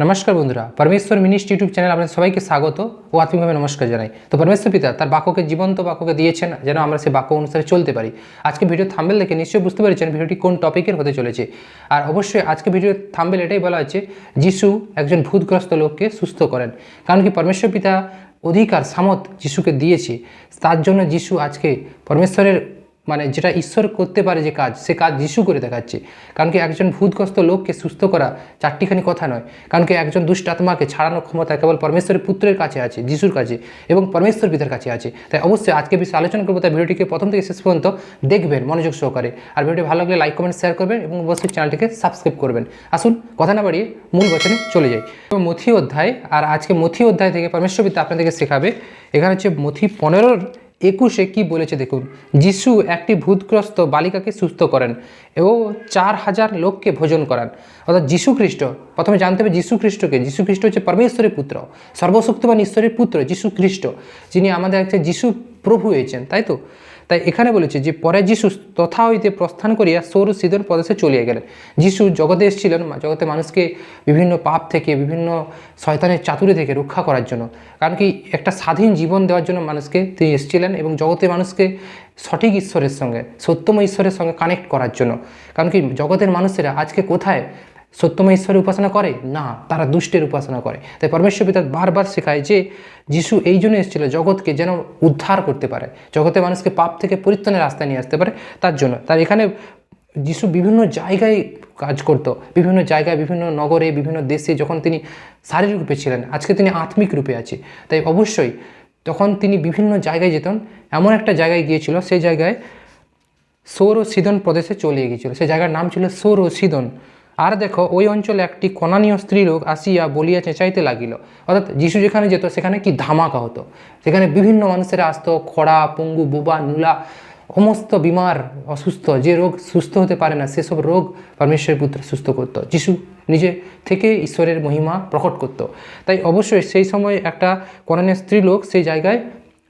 নমস্কার বন্ধুরা, পরমেশ্বর মিনিস্ট ইউটিউব চ্যানেল আপনাদের সবাইকে স্বাগত ও আত্মিকভাবে নমস্কার জানাই। তো পরমেশ্বর পিতা তার বাক্যকে, জীবন্ত বাক্যকে দিয়েছেন যেন আমরা সেই বাক্য অনুসারে চলতে পারি। আজকে ভিডিও থাম্বেল দেখে নিশ্চয়ই বুঝতে পেরেছেন ভিডিওটি কোন টপিকের হতে চলেছে। আর অবশ্যই আজকে ভিডিও থাম্বেল এটাই বলা হচ্ছে যিশু একজন ভূতগ্রস্ত লোককে সুস্থ করেন। কারণ কি পরমেশ্বর পিতা অধিকার সামত যিশুকে দিয়েছে। তার জন্য যিশু আজকে পরমেশ্বরের মানে যেটা ঈশ্বর করতে পারে যে কাজ, সে কাজ যিশু করে দেখাচ্ছে। কারণ কি একজন ভূতগ্রস্ত লোককে সুস্থ করা চারটিখানি কথা নয়। কারণ কি একজন দুষ্ট আত্মাকে ছাড়ানোর ক্ষমতা কেবল পরমেশ্বরের পুত্রের কাছে আছে, যিশুর কাছে এবং পরমেশ্বর পিতার কাছে আছে। তাই অবশ্যই আজকে বিষয়ে আলোচনা করব, তাই ভিডিওটিকে প্রথম থেকে শেষ পর্যন্ত দেখবেন মনোযোগ সহকারে। আর ভিডিওটি ভালো লাগলে লাইক, কমেন্ট শেয়ার করবেন এবং অবশ্যই চ্যানেলটিকে সাবস্ক্রাইব করবেন। আসুন, কথা না বাড়িয়ে মূল বচনে চলে যাই। এবং মথি অধ্যায়, আর আজকে মথি অধ্যায় থেকে পরমেশ্বর পিতা আপনাদেরকে শেখাবে। এখানে হচ্ছে মথি পনেরোর একুশে কি বলেছে দেখুন, যিশু একটি ভূতগ্রস্ত বালিকাকে সুস্থ করেন এবং চার হাজার লোককে ভোজন করান। অর্থাৎ যিশু খ্রিস্ট প্রথমে জানতে হবে যিশু খ্রিস্টকে যিশু খ্রিস্ট হচ্ছে পরমেশ্বরের পুত্র, সর্বশক্তিমান ঈশ্বরের পুত্র যিশু খ্রিস্ট যিনি আমাদের একটা যিশু প্রভু হয়েছেন, তাই তো? তাই এখানে বলেছে যে পরে যিশু তথা হইতে প্রস্থান করিয়া সৌর সিদন প্রদেশে চলিয়ে গেলেন। যিশু জগতে এসেছিলেন জগতে মানুষকে বিভিন্ন পাপ থেকে, বিভিন্ন শয়তানের চাতুরি থেকে রক্ষা করার জন্য। কারণ কি একটা স্বাধীন জীবন দেওয়ার জন্য মানুষকে তিনি এসেছিলেন এবং জগতে মানুষকে সঠিক ঈশ্বরের সঙ্গে সত্যম ঈশ্বরের সঙ্গে কানেক্ট করার জন্য। কারণ কি জগতের মানুষেরা আজকে কোথায় সত্যময় ঈশ্বরের উপাসনা করে? না, তারা দুষ্টের উপাসনা করে। তাই পরমেশ্বর পিতা বারবার শেখায় যে, যিশু এই জন্য এসেছিল জগৎকে যেন উদ্ধার করতে পারে। জগতে মানুষকে পাপ থেকে পরিত্রাণের রাস্তায় নিয়ে আসতে পারে। তার জন্য। তার এখানে যিশু বিভিন্ন জায়গায় কাজ করত। বিভিন্ন জায়গায়, বিভিন্ন নগরে, বিভিন্ন দেশে যখন তিনি শারীরিক রূপে ছিলেন, আজকে তিনি আত্মিক রূপে আছে। তাই অবশ্যই তখন তিনি বিভিন্ন জায়গায় যেতেন। এমন একটা জায়গায় গিয়েছিল, সেই জায়গায় সৌর সিদন প্রদেশে চলে গিয়েছিল। সেই জায়গার নাম ছিল সৌর সিদন আর দেখো, ওই অঞ্চলে একটি কনানীয় স্ত্রীলোক আসিয়া বলিয়া চেঁচাইতে লাগিল। অর্থাৎ যিশু যেখানে যেত, সেখানে কি ধামাকা হতো? সেখানে বিভিন্ন মানুষেরা আসতো, খরা, পঙ্গু, বোবা, নুলা, সমস্ত বিমার অসুস্থ, যে রোগ সুস্থ হতে পারে না, সেসব রোগ পরমেশ্বরের পুত্র সুস্থ করতো। যিশু নিজে থেকে ঈশ্বরের মহিমা প্রকট করত। তাই অবশ্যই সেই সময় একটা কনানীয় স্ত্রীলোক সেই জায়গায়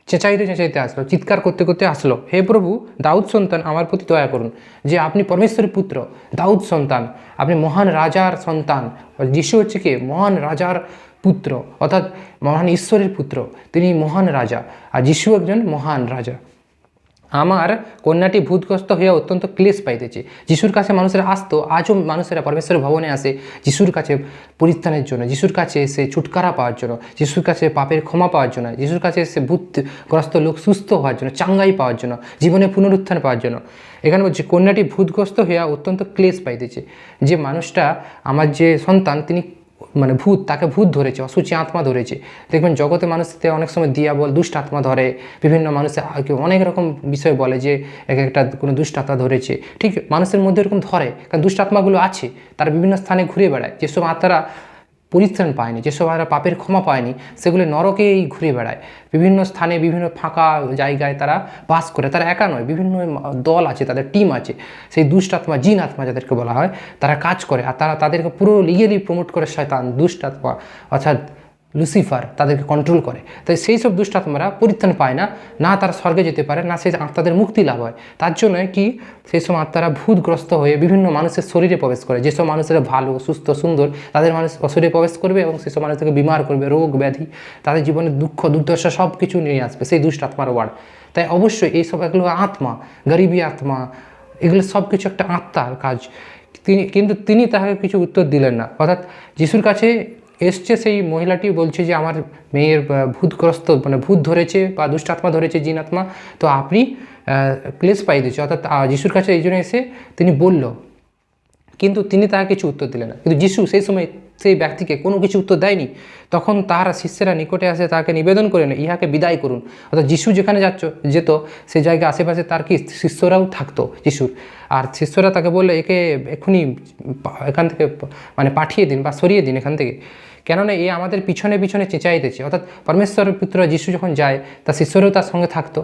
চেঁচাইতে চেঁচাইতে আসলো, চিৎকার করতে করতে আসলো, হে প্রভু, দাউদ সন্তান, আমার প্রতি দয়া করুন যে আপনি পরমেশ্বরের পুত্র, দাউদ সন্তান, আপনি মহান রাজার সন্তান, যিশু হচ্ছে কে? মহান রাজার পুত্র, অর্থাৎ মহান ঈশ্বরের পুত্র, তিনি মহান রাজা, আর যিশু একজন মহান রাজা। আমার কন্যাটি ভূতগ্রস্ত হয়ে অত্যন্ত ক্লেশ পাইতেছে। যিশুর কাছে মানুষেরা আসতো, আজও মানুষেরা পরমেশ্বর ভবনে আসে যিশুর কাছে পরিত্রাণের জন্য, যিশুর কাছে এসে ছুটকারা পাওয়ার জন্য, যিশুর কাছে পাপের ক্ষমা পাওয়ার জন্য, যিশুর কাছে এসে ভূতগ্রস্ত লোক সুস্থ হওয়ার জন্য, চাঙ্গাই পাওয়ার জন্য, জীবনে পুনরুত্থান পাওয়ার জন্য। এখানে বলছে, কন্যাটি ভূতগ্রস্ত হইয়া অত্যন্ত ক্লেশ পাইতেছে। যে মানুষটা আমার যে সন্তান, তিনি মানে ভূত, তাকে ভূত ধরেছে, অসুচি আত্মা ধরেছে। দেখবেন জগতে মানুষতে অনেক সময় দিয়া বল দুষ্ট আত্মা ধরে। বিভিন্ন মানুষে অনেক রকম বিষয় বলে যে, এক একটা কোনো দুষ্ট আত্মা ধরেছে। ঠিক মানুষের মধ্যে এরকম ধরে, কারণ দুষ্ট আত্মাগুলো আছে। তারা বিভিন্ন স্থানে ঘুরে বেড়ায়। যেসব আত্মারা পরিত্রাণ পায়নি যেসব আমরা পাপের ক্ষমা পায়নি, সেগুলো নরকেই ঘুরে বেড়ায়। বিভিন্ন স্থানে, বিভিন্ন ফাঁকা জায়গায় তারা বাস করে। তারা একা নয়, বিভিন্ন দল আছে, তাদের টিম আছে। সেই দুষ্ট আত্মা, জিন আত্মা যাদেরকে বলা হয়, তারা কাজ করে। আর তারা তাদেরকে পুরো লিগেলি প্রমোট করে, শয়তান দুষ্টাত্মা অর্থাৎ লুসিফার তাদেরকে কন্ট্রোল করে। তাই সেই সব দুষ্টাত্মারা পরিত্রাণ পায় না না তারা স্বর্গে যেতে পারে, না সেই আত্মাদের মুক্তি লাভ হয়। তার জন্য কি সেই সব আত্মারা ভূতগ্রস্ত হয়ে বিভিন্ন মানুষের শরীরে প্রবেশ করে। যেসব মানুষেরা ভালো, সুস্থ, সুন্দর, তাদের মানুষ শরীরে প্রবেশ করবে এবং সেসব মানুষকে বিমার করবে, রোগ, ব্যাধি, তাদের জীবনে দুঃখ, দুর্দশা সব কিছু নিয়ে আসবে সেই দুষ্ট আত্মার ওয়ার্ড তাই অবশ্যই এইসব এগুলো আত্মা, গরিবী আত্মা, এগুলো সব কিছু একটা আত্মার কাজ। তিনি, কিন্তু তিনি তাহাকে কিছু উত্তর দিলেন না। অর্থাৎ যিশুর কাছে এসছে সেই মহিলাটি বলছে যে, আমার মেয়ের ভূতগ্রস্ত মানে ভূত ধরেছে বা দুষ্টাত্মা ধরেছে জিন আত্মা, তো আপনি ক্লেশ পাই দিচ্ছে অর্থাৎ যিশুর কাছে এই জন্য এসে তিনি বলল, কিন্তু তিনি তাকে কিছু উত্তর দিলেন না। কিন্তু যিশু সেই সময় সেই ব্যক্তিকে কোনো কিছু উত্তর দেয়নি। তখন তার শিষ্যেরা নিকটে আসে তাকে নিবেদন করে না ইহাকে বিদায় করুন। অর্থাৎ যিশু যেখানে যাচ্ছ, যেত সেই জায়গায় আশেপাশে তার কি শিষ্যরাও থাকতো যিশুর। আর শিষ্যরা তাকে বললে, একে এক্ষুনি এখান থেকে মানে পাঠিয়ে দিন বা সরিয়ে দিন এখান থেকে। কেননা এ আমাদের পিছনে পিছনে চেঁচাইতেছে। অর্থাৎ পরমেশ্বর পুত্র যিশু যখন যায় তার শিষ্যরাও তার সঙ্গে থাকতো।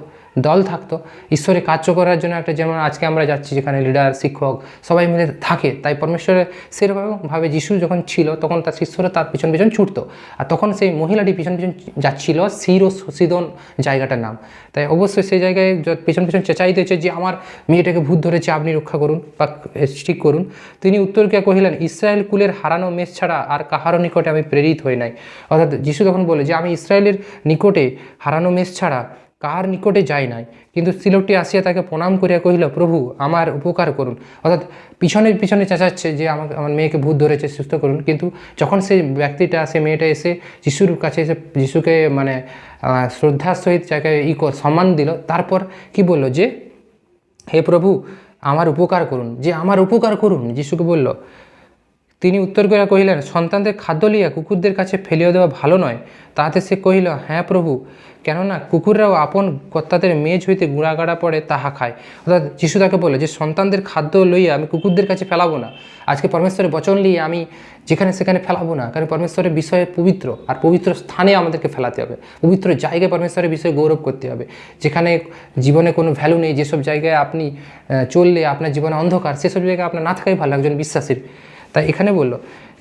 দল থাকতো। ঈশ্বরের কার্য করার জন্য একটা যেমন আজকে আমরা যাচ্ছি যেখানে লিডার শিক্ষক সবাই মিলে থাকে, তাই পরমেশ্বরের সেরকমভাবে যিশু যখন ছিল তখন তার শিষ্যরা তার পিছন পিছন ছুটতো। আর তখন সেই মহিলাটি পিছন পিছন যাচ্ছিল সির ও সিদন জায়গাটার নাম। তাই অবশ্যই সেই জায়গায় পিছন পিছন চেঁচাইতেছে যে আমার মেয়েটাকে ভূত ধরেছে, আপনি রক্ষা করুন বা ঠিক করুন। তিনি উত্তরকে কহিলেন, ইসরায়েল কুলের হারানো মেষ ছাড়া আর কাহারও নিকটে আমি প্রেরিত হই নাই। অর্থাৎ যিশু তখন বলে যে, আমি ইসরায়েলের নিকটে হারানো মেষ ছাড়া কার নিকটে যাই নাই। কিন্তু স্ত্রীলোকটি আসিয়া তাকে প্রণাম করিয়া কহিল, প্রভু, আমার উপকার করুন। অর্থাৎ পিছনে পিছনে চেঁচাচ্ছে যে, আমাকে, আমার মেয়েকে ভূত ধরেছে, সুস্থ করুন। কিন্তু যখন সেই ব্যক্তিটা সে মেয়েটা এসে যিশুর কাছে এসে, যিশুকে মানে শ্রদ্ধার সহিত যাকে ই সম্মান দিল, তারপর কি বলল যে, হে প্রভু, আমার উপকার করুন। যে, আমার উপকার করুন। যিশুকে বলল তিনি উত্তর করিয়া কহিলেন, সন্তানদের খাদ্য লিয়া কুকুরদের কাছে ফেলিয়া দেওয়া ভালো নয়। তাহাতে সে কহিল হ্যাঁ প্রভু, কেননা কুকুররাও আপন কর্তাদের মেজ হইতে গুঁড়াগাড়া পড়ে তাহা খায়। অর্থাৎ যিশু তাকে বলে যে, সন্তানদের খাদ্য লইয়া আমি কুকুরদের কাছে ফেলাবো না। আজকে পরমেশ্বরের বচন নিয়ে আমি যেখানে সেখানে ফেলাবো না। কারণ পরমেশ্বরের বিষয়ে পবিত্র, আর পবিত্র স্থানে আমাদেরকে ফেলাতে হবে। পবিত্র জায়গায় পরমেশ্বরের বিষয়ে গৌরব করতে হবে। যেখানে জীবনে কোনো ভ্যালু নেই, যেসব জায়গায় আপনি চললে আপনার জীবনে অন্ধকার, সেসব জায়গায় আপনার না থাকাই ভালো একজন বিশ্বাসীর। তাই এখানে বলল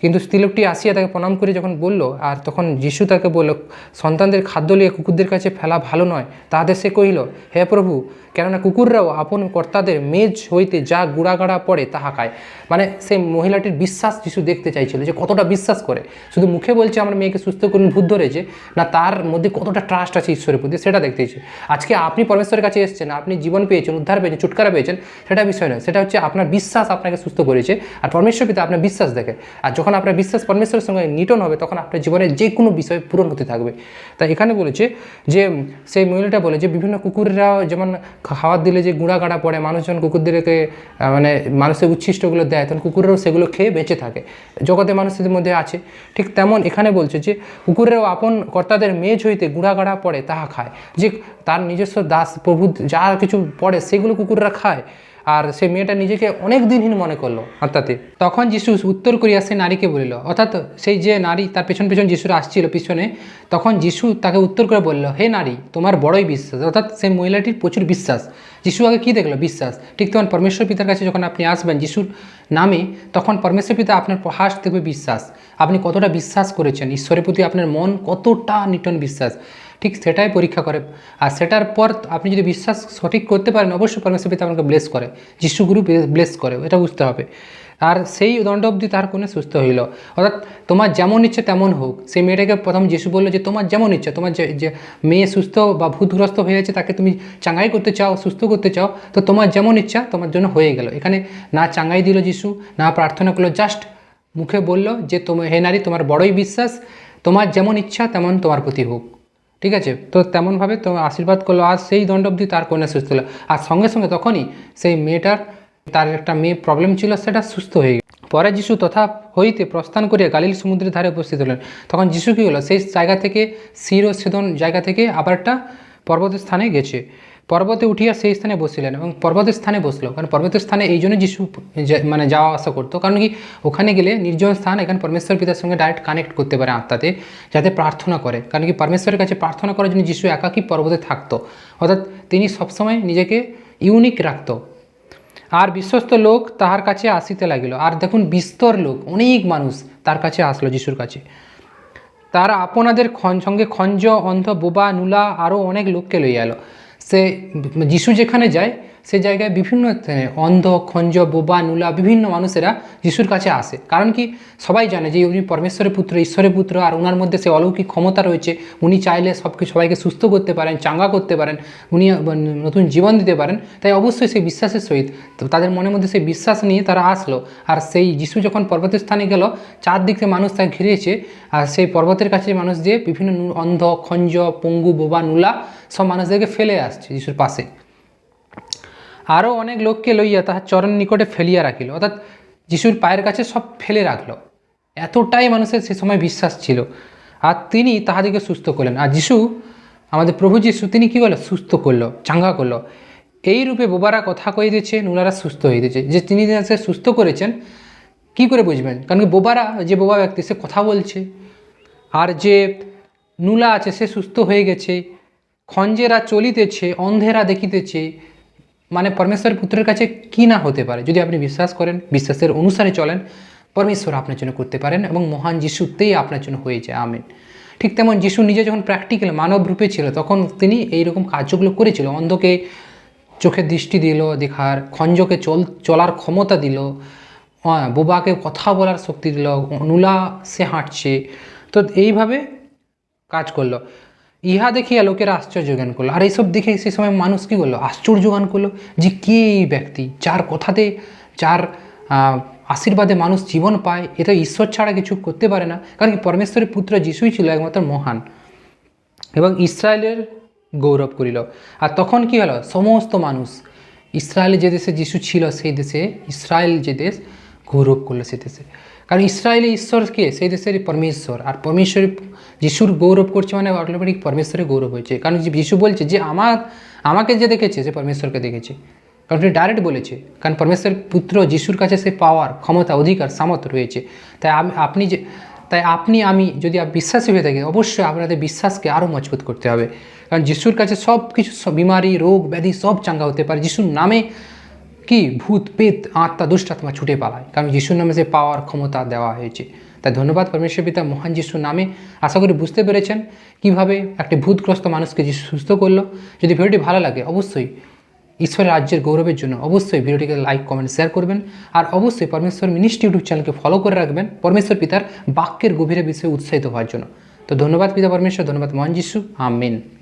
কিন্তু স্ত্রীলোকটি আসিয়া তাকে প্রণাম করে যখন বলল, আর তখন যিশু তাকে বলল, সন্তানদের খাদ্য লিয়ে কুকুরদের কাছে ফেলা ভালো নয়। তাহাদের সে কহিল, হে প্রভু, কেননা কুকুররাও আপন কর্তাদের মেজ হইতে যা গুড়াগাড়া পড়ে তাহা খায়। মানে সেই মহিলাটির বিশ্বাস যিশু দেখতে চাইছিল যে কতটা বিশ্বাস করে। শুধু মুখে বলছে, আমার মেয়েকে সুস্থ করুন ভূত ধরেছে। না, তার মধ্যে কতটা ট্রাস্ট আছে ঈশ্বরের প্রতি সেটা দেখতে চাইছে। আজকে আপনি পরমেশ্বরের কাছে এসেছেন, আপনি জীবন পেয়েছেন, উদ্ধার পেয়েছেন, ছুটকারা পেয়েছেন, সেটা বিষয় নয়। সেটা হচ্ছে আপনার বিশ্বাস আপনাকে সুস্থ করেছে। আর পরমেশ্বর পিতা আপনার বিশ্বাস দেখে। আর যখন আপনার বিশ্বাস পরমেশ্বরের সঙ্গে নিটন হবে, তখন আপনার জীবনে যে কোনো বিষয় পূরণ হতে থাকবে। তাই এখানে বলেছে যে, সেই মহিলাটা বলে যে, বিভিন্ন কুকুররা যেমন খাবার দিলে যে গুঁড়া গাড়া পড়ে, মানুষজন কুকুরদেরকে মানে মানুষের উচ্ছিষ্টগুলো দেয়, তখন কুকুরেরও সেগুলো খেয়ে বেঁচে থাকে। জগতে মানুষদের মধ্যে আছে। ঠিক তেমন এখানে বলছে যে, কুকুরেরও আপন কর্তাদের মেজ হইতে গুঁড়া গাড়া পড়ে, তাহা খায়। যে তার নিজস্ব দাস প্রভু যা কিছু পড়ে, সেগুলো কুকুররা খায়। আর সে মেয়েটা নিজেকে অনেক দিনহীন মনে করল আত্মাতে তখন যিশু উত্তর করিয়া সে নারীকে বলিল, অর্থাৎ সেই যে নারী তার পেছন পেছন যিশুর আসছিল পিছনে, তখন যিশু তাকে উত্তর করে বলল, হে নারী, তোমার বড়ই বিশ্বাস। অর্থাৎ সেই মহিলাটির প্রচুর বিশ্বাস। যিশু আগে কী দেখল? বিশ্বাস। ঠিক তখন পরমেশ্বর পিতার কাছে যখন আপনি আসবেন যিশুর নামে, তখন পরমেশ্বর পিতা আপনার হাস দেখবে বিশ্বাস। আপনি কতটা বিশ্বাস করেছেন? ঈশ্বরের প্রতি আপনার মন কতটা নিটন বিশ্বাস? ঠিক সেটাই পরীক্ষা করে। আর সেটার পর আপনি যদি বিশ্বাস সঠিক করতে পারেন, অবশ্যই পরমেশ্বর পিতা আপনাকে ব্লেস করে যিশু গুরু ব্লেস করে, এটা বুঝতে হবে। আর সেই দণ্ড অবধি তার কোনো সুস্থ হইল। অর্থাৎ তোমার যেমন ইচ্ছে তেমন হোক, সেই মেয়েটাকে প্রথম যিশু বলল যে, তোমার যেমন ইচ্ছা, তোমার যে মেয়ে সুস্থ বা ভূতগ্রস্ত হয়ে আছে তাকে তুমি চাঙ্গাই করতে চাও, সুস্থ করতে চাও, তো তোমার যেমন ইচ্ছা, তোমার জন্য হয়ে গেল। এখানে না চাঙ্গাই দিল যিশু, না প্রার্থনা করল জাস্ট মুখে বলল যে, তোমার, হে নারী, তোমার বড়ই বিশ্বাস, তোমার যেমন ইচ্ছা, তেমন তোমার প্রতি হোক। ঠিক আছে? তো তেমনভাবে তো আশীর্বাদ করল। আর সেই দণ্ড অবধি তার কন্যা সুস্থ হলো। আর সঙ্গে সঙ্গে তখনই সেই মেয়েটার, তার একটা মেয়ে প্রবলেম ছিল, সেটা সুস্থ হয়ে গেল। পরে যিশু তথা হইতে প্রস্থান করিয়া গালিল সমুদ্রের ধারে উপস্থিত হলেন। তখন যিশু কী হলো? সেই জায়গা থেকে শির ও সেদন জায়গা থেকে আবার একটা পর্বত স্থানে গেছে। পর্বতে উঠিয়া সেই স্থানে বসিলেন এবং পর্বতের স্থানে বসল। কারণ পর্বতের স্থানে এই জন্য যিশু মানে যাওয়া আসা করতো। কারণ কি, ওখানে গেলে নির্জন স্থান, এখানে পরমেশ্বর পিতার সঙ্গে ডাইরেক্ট কানেক্ট করতে পারে আত্মাতে, যাতে প্রার্থনা করে। কারণ কি, পরমেশ্বরের কাছে প্রার্থনা করার জন্য যিশু একাকী পর্বতে থাকতো। অর্থাৎ তিনি সবসময় নিজেকে ইউনিক রাখতো। আর বিশ্বস্ত লোক তাহার কাছে আসিতে লাগিল। আর দেখুন, বিস্তর লোক, অনেক মানুষ তার কাছে আসলো যিশুর কাছে। তারা আপনাদের সঙ্গে খঞ্জ, অন্ধ, বোবা, নুলা আরও অনেক লোককে লইয়া এলো। সে যিশু যেখানে যায় সে জায়গায় বিভিন্ন অন্ধ, খঞ্জ, বোবা, নুলা বিভিন্ন মানুষেরা যিশুর কাছে আসে। কারণ কি? সবাই জানে যে উনি পরমেশ্বরের পুত্র, ঈশ্বরের পুত্র, আর ওনার মধ্যে সে অলৌকিক ক্ষমতা রয়েছে। উনি চাইলে সব সবাইকে সুস্থ করতে পারেন, চাঙ্গা করতে পারেন, উনি নতুন জীবন দিতে পারেন। তাই অবশ্যই সেই বিশ্বাসের সহিত, তো তাদের মনের মধ্যে সেই বিশ্বাস নিয়ে তারা আসলো। আর সেই যিশু যখন পর্বতের স্থানে গেল, চারদিক থেকে মানুষ তাকে ঘিরেছে, আর সেই পর্বতের কাছে মানুষ দিয়ে বিভিন্ন অন্ধ, খঞ্জ, পঙ্গু, বোবা, নুলা সব মানুষদেরকে ফেলে আসছে যিশুর পাশে। আরও অনেক লোককে লইয়া তাহার চরণ নিকটে ফেলিয়া রাখিল। অর্থাৎ যিশুর পায়ের কাছে সব ফেলে রাখল। এতটাই মানুষের সে সময় বিশ্বাস ছিল। আর তিনি তাহাদিকে সুস্থ করলেন। আর যিশু, আমাদের প্রভু যিশু, তিনি কী করল? সুস্থ করল, চাঙ্গা করল। এই রূপে বোবারা কথা কইতেছে নুলারা সুস্থ হইতেছে যে তিনি সে সুস্থ করেছেন, কি করে বুঝবেন? কারণ কি বোবারা, যে বোবা ব্যক্তি, সে কথা বলছে। আর যে নুলা আছে, সে সুস্থ হয়ে গেছে। খঞ্জেরা চলিতেছে, অন্ধেরা দেখিতেছে। মানে পরমেশ্বর পুত্রের কাছে কি না হতে পারে? যদি আপনি বিশ্বাস করেন বিশ্বাসের অনুসারে চলেন পরমেশ্বর আপনার জন্য করতে পারেন এবং মহান যিশুতেই আপনার জন্য হয়েছে আমিন। ঠিক তেমন যিশু নিজে যখন প্র্যাকটিক্যাল মানব রূপে ছিল তখন তিনি এইরকম কার্যগুলো করেছিল। অন্ধকে চোখের দৃষ্টি দিল দেখার খঞ্জকে চল চলার ক্ষমতা দিল হ্যাঁ, বোবাকে কথা বলার শক্তি দিল অনুলা সে হাঁটছে। তো এইভাবে কাজ করল। ইহা দেখিয়া লোকেরা আশ্চর্য জ্ঞান করল। আর এইসব দেখে সেই সময় মানুষ কী করল? আশ্চর্য জ্ঞান করল যে কে এই ব্যক্তি? যার কথাতে, যার আশীর্বাদে মানুষ জীবন পায় এটা ঈশ্বর ছাড়া কিছু করতে পারে না। কারণ কি পরমেশ্বরের পুত্র যিশুই ছিল একমাত্র মহান এবং ইসরায়েলের গৌরব করিল। আর তখন কি হলো? সমস্ত মানুষ, ইসরায়েল যে দেশে যিশু ছিল, সেই দেশে ইসরায়েল যে দেশ গৌরব করল সেই দেশে। কারণ ইসরায়েলি ঈশ্বর কে সেই দেশের পরমেশ্বর। আর পরমেশ্বর যিশুর গৌরব করছে মানে অটোমেটিক পরমেশ্বরের গৌরব হয়েছে। কারণ যিশু বলছে যে আমার, আমাকে যে দেখেছে, সে পরমেশ্বরকে দেখেছে। কারণ তিনি ডাইরেক্ট বলেছে। কারণ পরমেশ্বর পুত্র যিশুর কাছে সে পাওয়ার ক্ষমতা, অধিকার, সামর্থ্য রয়েছে। তাই আপনি যে, তাই আপনি, আমি যদি বিশ্বাসী হয়ে থাকি, অবশ্যই আপনাদের বিশ্বাসকে আরও মজবুত করতে হবে। কারণ যিশুর কাছে সব কিছু বিমারি, রোগ, ব্যাধি সব চাঙ্গা হতে পারে। যিশুর নামে কি ভূত, পেত, আত্মা, দুষ্টাত্মা ছুটে পালায়? কারণ যিশুর নামে সে পাওয়ার ক্ষমতা দেওয়া হয়েছে। তাই ধন্যবাদ, পরমেশ্বর পিতা, মহান যিশুর নামে। আশা করি বুঝতে পেরেছেন কীভাবে একটি ভূতগ্রস্ত মানুষকে যিশু সুস্থ করল। যদি ভিডিওটি ভালো লাগে, অবশ্যই ঈশ্বরের রাজ্যের গৌরবের জন্য অবশ্যই ভিডিওটিকে লাইক কমেন্ট শেয়ার করবেন। আর অবশ্যই পরমেশ্বর মিনিস্ট্রি ইউটিউব চ্যানেলকে ফলো করে রাখবেন পরমেশ্বর পিতার বাক্যের গভীরে বিষয়ে উৎসাহিত হওয়ার জন্য। তো ধন্যবাদ পিতা পরমেশ্বর, ধন্যবাদ মহান যিশু। আমেন।